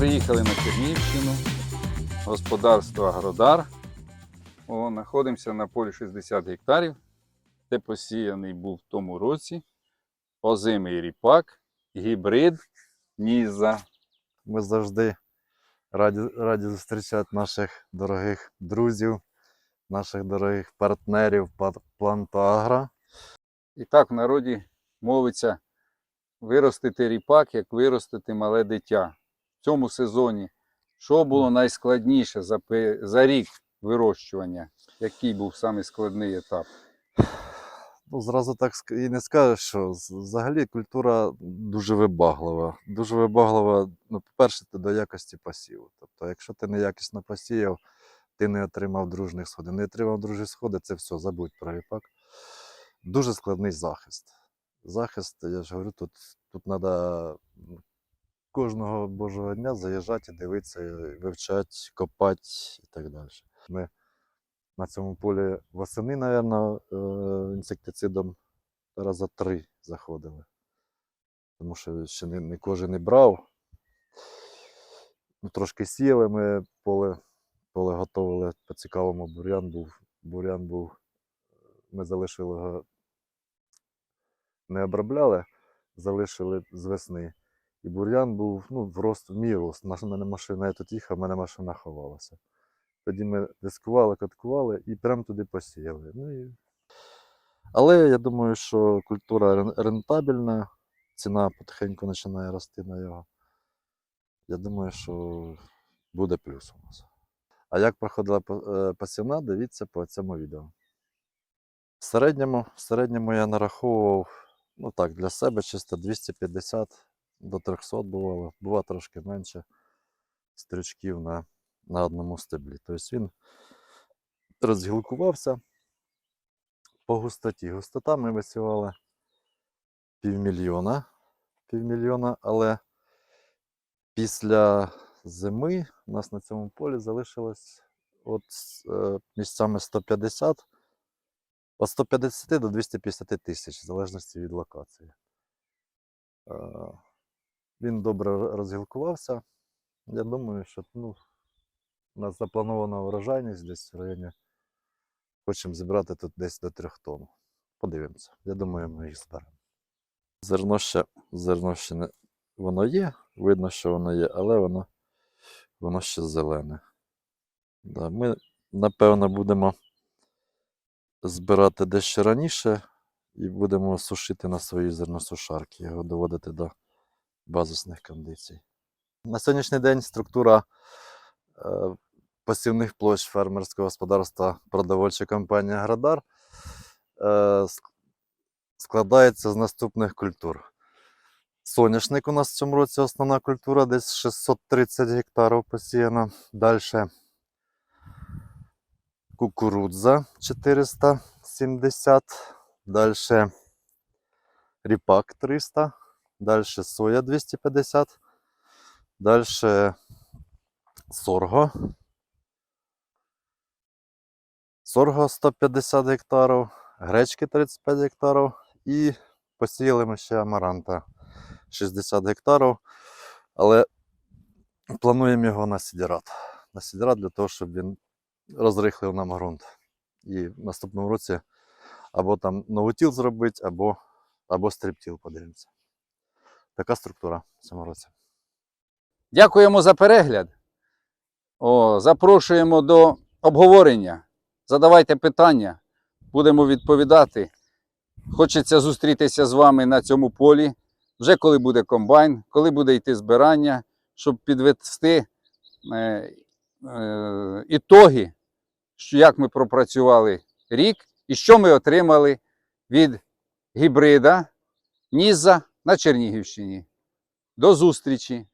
приїхали на Чернігівщину, господарство Агродар. О, знаходимося на полі 60 гектарів, де посіяний був в тому році озимий ріпак, гібрид Ніза. Ми завжди раді, раді зустрічати наших дорогих друзів, наших дорогих партнерів Плантагра. І так в народі мовиться виростити ріпак, як виростити мале дитя. В цьому сезоні що було найскладніше за, за рік вирощування? Який був самий складний етап? Ну, зразу так і не скажеш, що взагалі культура дуже вибаглива. Дуже вибаглива, ну, по-перше, ти до якості посіву. Тобто, якщо ти неякісно посіяв, ти не отримав дружних сходів. Не отримав дружні сходи, це все, забудь про ріпак. Дуже складний захист. Захист, я ж говорю, тут, тут треба кожного божого дня заїжджати, дивитися, вивчати, копати і так далі. Ми на цьому полі восени, мабуть, інсектицидом раза три заходили. Тому що ще не, не кожен не брав. Ну, трошки сіяли ми поле, поле готували по цікавому бур'ян був. Бур'ян був. Ми залишили його, не обробляли, залишили з весни. І бур'ян був ну, в рост, в рост. Наша мене машина, я тут їхав, в мене машина ховалася. Тоді ми дискували, каткували і прямо туди посіяли. Ну, і... Але я думаю, що культура рентабельна, ціна потихеньку починає рости на його. Я думаю, що буде плюс у нас. А як проходила по- е, дивіться по цьому відео. В середньому, в середньому я нараховував, ну так, для себе чисто 250 до 300 бувало, бува трошки менше стрючків на, на одному стеблі. Тобто він розгілкувався по густоті. Густота ми висівали півмільйона, півмільйона, але після зими у нас на цьому полі залишилось от е, місцями 150, від 150 до 250 тисяч, в залежності від локації. Він добре розгілкувався. Я думаю, що ну, у нас запланована урожайність десь в районі. Хочемо зібрати тут десь до 3 тонн. Подивимося. Я думаю, ми їх зберемо. Зерно ще, зерно ще не, воно є, видно, що воно є, але воно, воно ще зелене. Да, ми, напевно, будемо збирати дещо раніше і будемо сушити на своїй зерносушарці, його доводити до базисних кондицій. На сьогоднішній день структура е, посівних площ фермерського господарства продовольча компанія Аградар е, складається з наступних культур. Соняшник у нас в цьому році основна культура, десь 630 гектарів посіяно. Далі кукурудза 470, далі ріпак 300, далі соя 250, далі сорго. Сорго 150 гектарів, гречки 35 гектарів і посіяли ми ще амаранта 60 гектарів. Але плануємо його на сідірат. На сідірат для того, щоб він розрихлив нам ґрунт. І в наступному році або там новотіл зробити, або, або стріптіл подивимося. Така структура в. Дякуємо за перегляд. О, запрошуємо до обговорення. Задавайте питання, будемо відповідати. Хочеться зустрітися з вами на цьому полі, вже коли буде комбайн, коли буде йти збирання, щоб підвести е, е, ітоги, що як ми пропрацювали рік і що ми отримали від гібрида Ніза на Чернігівщині. До зустрічі!